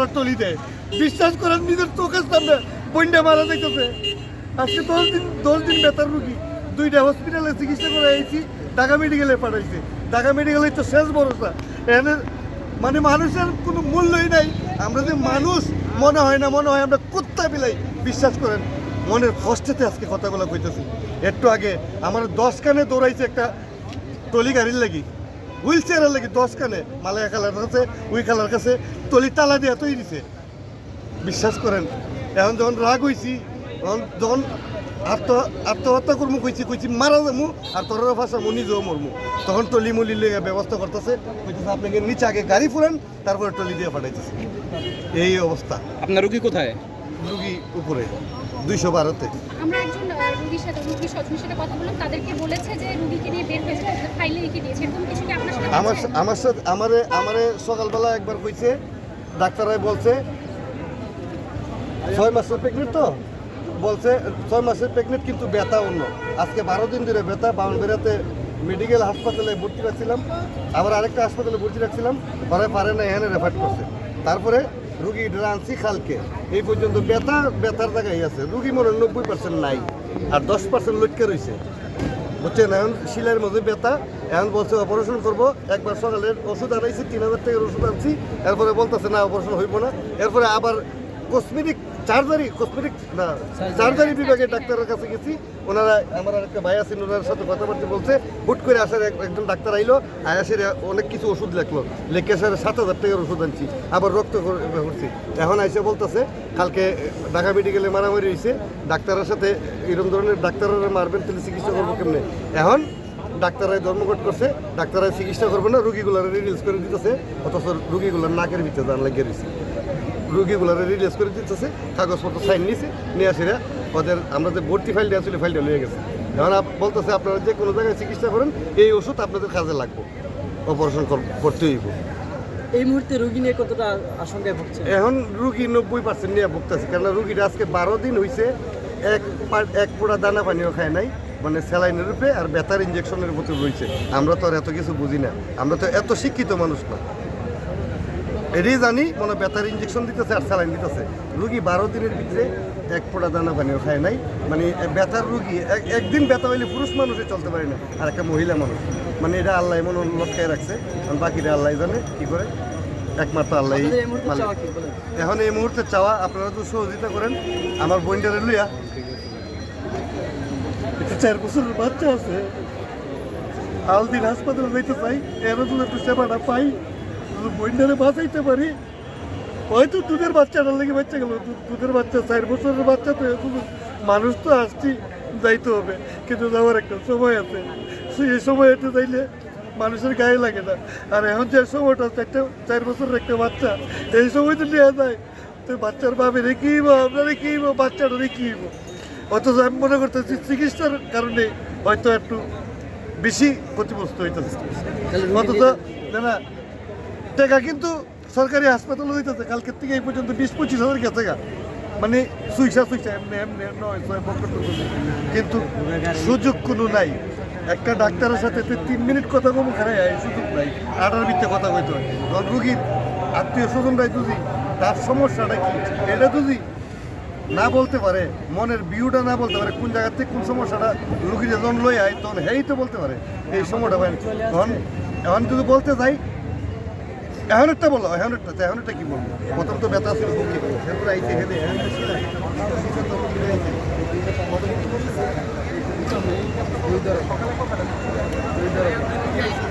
ওরা টলি দেয় বিশ্বাস করেন, নিজের চোখের সামনে বন্যা মারা যাইতেছে। আজকে দশ দিন দশ দিন বেতার রুগী। দুইটা হসপিটালে চিকিৎসা করে আইছি, ঢাকা মেডিকেলে পাঠাইছে। ঢাকা মেডিকেলে তো শেষ ভরসা। এখানে মানে মানুষের কোনো মূল্যই নাই। আমরা যে মানুষ, মনে হয় না, মনে হয় আমরা কুত্তা বিলাই। বিশ্বাস করেন, মনের কষ্টেতে আজকে কথাগুলো কইতেছি। একটু আগে আমার দশ কানে দৌড়াইছে একটা টলি গাড়ির লাগি। হুইল চেয়ারের লাগি দশ কানে মালায়া কালার কাছে উই কালার কাছে তলি তালা দিয়ে তৈরি দিছে। বিশ্বাস করেন এখন যখন রাগ হইছি তখন যখন আত্ম আত্মহত্যা করব কইছি কইছি মারা যাব আর তোর ভাষা মু নিজেও মরমু। তখন টলি মলি লেগে ব্যবস্থা করতেছে কইতেছে আপনাকে নিচে আগে গাড়ি ফুরান তারপরে টলি দিয়ে পাঠাইতেছে। এই অবস্থা। আপনার রুগী কোথায়? রুগী উপরে দুইশো বারোতে। আমরা একজন রোগীর সাথে রোগীর সাথে কথা বললাম তাদেরকে বলেছে যে রোগীকে নিয়ে বের হয়ে যেতে ফাইলে লিখে দিয়েছে এরকম কিছু আমার? আমার সাথে আমারে আমারে সকালবেলা একবার কইছে ডাক্তাররাই বলছে, ছয় মাসের প্রেগনেন্ট তো? বলছে, ছয় মাসের প্রেগনেন্ট কিন্তু ব্যথা অন্য। আজকে বারো দিন ধরে ব্যথা, বাউনবেড়াতে মেডিকেল হাসপাতালে ভর্তি রাখছিলাম। আবার আরেকটা হাসপাতালে ভর্তি রাখছিলাম পরে পারে না, এখানে রেফার করছে। তারপরে রুগী আনছি খালকে এই পর্যন্ত ব্যথা, ব্যথার জায়গায় আছে। রুগী মনে নব্বই পার্সেন্ট নাই, আর দশ পার্সেন্ট লটকে রয়েছে। বুঝছেন এখন শিলের মধ্যে ব্যথা, এখন বলছে অপারেশন করব, একবার সকালের ওষুধ আনাইছি, তিন হাজার টাকার ওষুধ আনছি, এরপরে বলতেছে না অপারেশন হইব না, এরপরে আবার কসমেটিক চার্জারি কসমেটিক না চার্জারি বিভাগের ডাক্তারের কাছে গেছি। ওনারা আমার আর একটা ভাই আছেন ওনার সাথে কথাবার্তা বলছে। হুট করে আসার এক- একজন ডাক্তার আইলো আয়াসের অনেক কিছু ওষুধ লেখলো। লেখে আসার সাত হাজার টাকার ওষুধ আনছি আবার রক্ত করছি এখন আইসে বলতেছে কালকে ঢাকা মেডিকেলে মারামারি হয়েছে ডাক্তারের সাথে এরকম ধরনের ডাক্তাররা মারবেন তাহলে চিকিৎসা করব কেমনে? এখন ডাক্তাররাই ধর্মঘট করছে ডাক্তাররাই চিকিৎসা করবে না রুগীগুলার রিলিজ করে দিতেছে অথচ রুগীগুলার নাকের ভিতরে দান লাগিয়ে দিচ্ছে রুগীগুলার রিলিজ করে দিতেছে কাগজপত্র সাইন নিয়েছে নিয়ে আসিরা ওদের আমরা যে ভর্তি ফাইল দেওয়া ছিল ফাইলটা নিয়ে গেছে। এখন বলতেছে আপনারা যে কোনো জায়গায় চিকিৎসা করেন এই ওষুধ আপনাদের কাজে লাগবে। অপারেশন করতে হইব। এই মুহূর্তে রুগী নিয়ে কতটা আশঙ্কায় ভুগছে এখন রুগী নব্বই পার্সেন্ট নিয়ে ভুগতেছে কেন রুগীটা আজকে বারো দিন হয়েছে এক পা- এক পোড়া দানা পানিও খায় নাই মানে স্যালাইনের রূপে আর বেতার ইঞ্জেকশনের মতো রয়েছে। আমরা তো আর এত কিছু বুঝি না। আমরা তো এত শিক্ষিত মানুষ না। এটাই জানি মনে বেতার ইঞ্জেকশন দিতেছে আর স্যালাইন দিতেছে। রুগী বারো দিনের ভিতরে এক ফোঁটা দানা পানিও খায় নাই। মানে বেতার রুগী এক- একদিন ব্যথা হইলে পুরুষ মানুষে চলতে পারে না আর একটা মহিলা মানুষ। মানে এটা আল্লাহ মনে হয় লটকায় রাখছে। আর বাকিটা আল্লাহ জানে কি করে। একমাত্র আল্লাহ এখন এই মুহূর্তে চাওয়া আপনারা তো সহযোগিতা করেন। আমার বোনটারে লইয়া। চার বছরের বাচ্চা আছে। আলদিন হাসপাতালে যাইতে চাই এরও যদি একটু সেবাটা পাই। যদি বোনটারে বাঁচাইতে পারি? হয়তো দুধের বাচ্চাটার লেগে বাচ্চা গেল দুধের বাচ্চা, চার বছরের বাচ্চা তো মানুষ তো আসছি, যাইতে হবে, কিন্তু যাওয়ার একটা সময় আছে। সেই সময়টা যাইলে মানুষের গায়ে লাগে না। আর এখন যে সময়টা একটা চার বছরের একটা বাচ্চা, এই সময় তো নেওয়া যায়, তো বাচ্চার বাপে রেখেইব আপনারা রেখেইব বাচ্চাটা রেখেইব অথচ আমি মনে করতেছি, চিকিৎসার কারণে হয়তো একটু বেশি ক্ষতিগ্রস্ত হইতেছে। অথচ না টাকা কিন্তু সরকারি হাসপাতালে হইতেছে কালকের থেকে এই পর্যন্ত বিশ, পঁচিশ হাজার গেছে গা। মানে সুইসা সুইসা এমনি এমনি নয় কিন্তু সুযোগ কোনো নাই। একটা ডাক্তারের সাথে তিন মিনিট কথা কম খারাই সুযোগ নাই। আটার ভিত্তে কথা কইতে হয়। কারণ রুগীর আত্মীয় স্বজনরাই যদি, তার সমস্যাটা কি? এটা যদি না বলতে পারে, মনের বিউটা না বলতে পারে, কোন জায়গা থেকে কোন সমস্যাটা রুগীর যখন লই আয়, তখন হেই তো বলতে পারে। এই সময়টা তখন এখন যদি বলতে যাই এখন একটা বলো এখন একটা এখন একটা কি বলব? প্রথম তো ব্যথা ছিল বুকে আইতে আইছে হেলে এখন